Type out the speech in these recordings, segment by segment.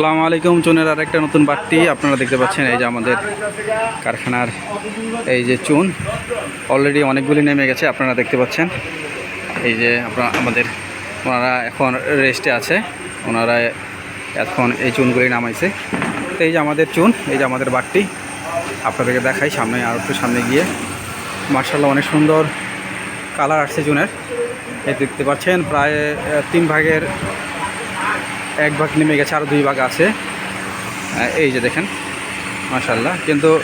সালামু আলাইকুম, চুনের আর একটা নতুন বাটটি আপনারা দেখতে পাচ্ছেন, এই যে আমাদের কারখানার এই যে চুন অলরেডি অনেকগুলি নেমে গেছে, আপনারা দেখতে পাচ্ছেন। এই যে আপনার আমাদের ওনারা এখন রেস্টে আছে, ওনারা এখন এই চুনগুলি নামাইছে। তো এই যে আমাদের চুন, এই যে আমাদের বাটটি আপনাদেরকে দেখাই সামনে আর একটু সামনে গিয়ে। মার্শাল্লাহ অনেক সুন্দর কালার আসছে চুনের। এই দেখতে পাচ্ছেন, প্রায় তিন ভাগের এক ভাগ নেমে গেছে আরও দুই ভাগ আছে। এই যে দেখেন মাশাল্লাহ কিন্তু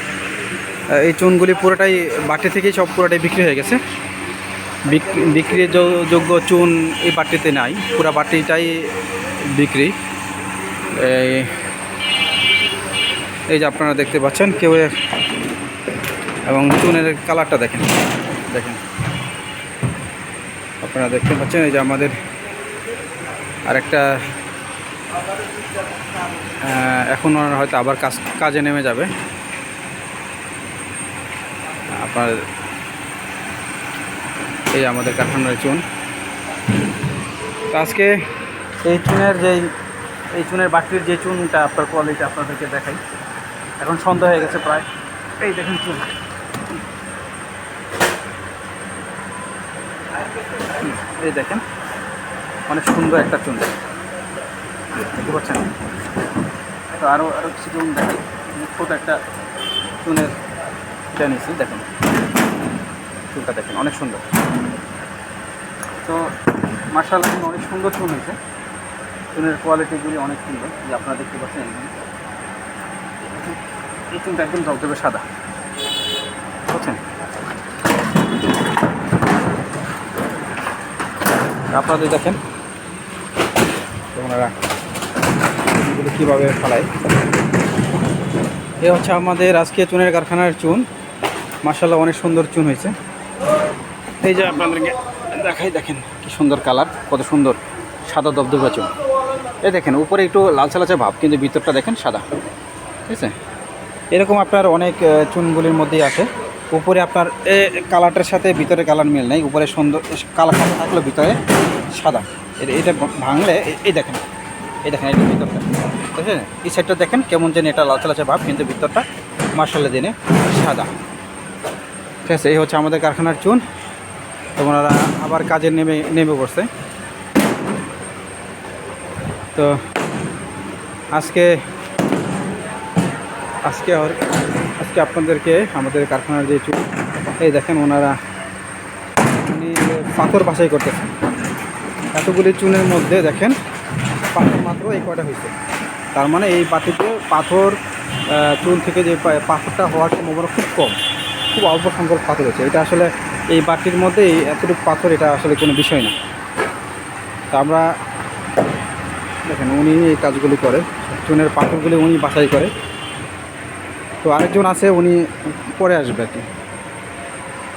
এই চুনগুলি পুরোটাই বাটি থেকেই সব পুরোটাই বিক্রি হয়ে গেছে। বিক- বিক্রির যোগ্য চুন এই বাটিতে নাই, পুরো বাটিটাই বিক্রি। এই যে আপনারা দেখতে পাচ্ছেন কেউ এবং চুনের কালারটা দেখেন দেখেন। আপনারা দেখতে পাচ্ছেন, এই যে আমাদের আরেকটা এখন ওনারা হয়তো আবার কাজ, কাজে নেমে যাবে। আপনার এই যে আমাদের কারখানার চুন। তো আজকে এই চুনের যেই এই চুনের বাটির যে চুনটা, আপনার কোয়ালিটি আপনাদেরকে দেখাই। এখন সন্ধ্যা হয়ে গেছে প্রায়। এই দেখেন চুন। এই দেখেন, অনেক সুন্দর একটা চুন। দেখতে পাচ্ছেন? তো আরও আরও কিছু চুন দেখেন। ছোট একটা চুনের এটা নিয়েছি দেখেন। চুনটা দেখেন, অনেক সুন্দর। তো মার্শাল অনেক সুন্দর চুন হয়েছে। চুনের কোয়ালিটিগুলি অনেক সুন্দর। যে আপনারা দেখতে পাচ্ছেন। এই চুনটা একদম ধবধবে সাদা। বুঝছেন? আপনাদের দেখেন ওনারা এগুলো কীভাবে ফেলায়? এ হচ্ছে আমাদের আজকে চুনের কারখানার চুন। মার্শাল্লাহ অনেক সুন্দর চুন হয়েছে। এই যে আপনাদেরকে দেখাই, দেখেন কি সুন্দর কালার, কত সুন্দর সাদা দবদবা চুন। এই দেখেন, উপরে একটু লালচে লালচে ভাব, কিন্তু ভিতরটা দেখেন সাদা। ঠিক আছে? এরকম আপনার অনেক চুনগুলির মধ্যেই আছে উপরে আপনার, এ, কালারটার সাথে ভিতরে কালার মিল নেই। উপরে সুন্দর, কালার থাকলে ভিতরে সাদা। এটা ভাঙলে এই দেখেন। এই দেখেন এটা ভিতরটা। আছে এই সাইডটা দেখেন কেমন যেন এটা লালচে লালচে ভাব, কিন্তু ভিতরটা মার্শাল্লা দিনে সাদা। ঠিক আছে, এই হচ্ছে আমাদের কারখানার চুন। তো ওনারা আবার কাজে নেমে নেমে পড়ছে। তো আজকে আজকে আজকে আপনাদেরকে আমাদের কারখানার যে চুন, এই দেখেন ওনারা উনি পাথর বাছাই করতেছেন। এতগুলি চুনের মধ্যে দেখেন পাথর মাত্র এই কয়টা হয়েছে? তার মানে এই বাটিতে পাথর চুন থেকে যে পাথরটা হওয়ার সম্ভাবনা খুব কম। খুব অল্প সংখ্যক পাথর হচ্ছে এটা আসলে এই বাটির মধ্যে এতটুকু পাথর, এটা আসলে কোনো বিষয় না। তা আমরা দেখেন, উনি এই কাজগুলি করে। চুনের পাথরগুলি উনি বাছাই করে। তো আরেকজন আছে, উনি পরে আসবে আর কি।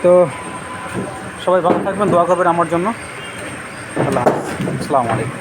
তো সবাই ভালো থাকবেন, দোয়া করবেন আমার জন্য। আল্লাহ আসসালামু আলাইকুম।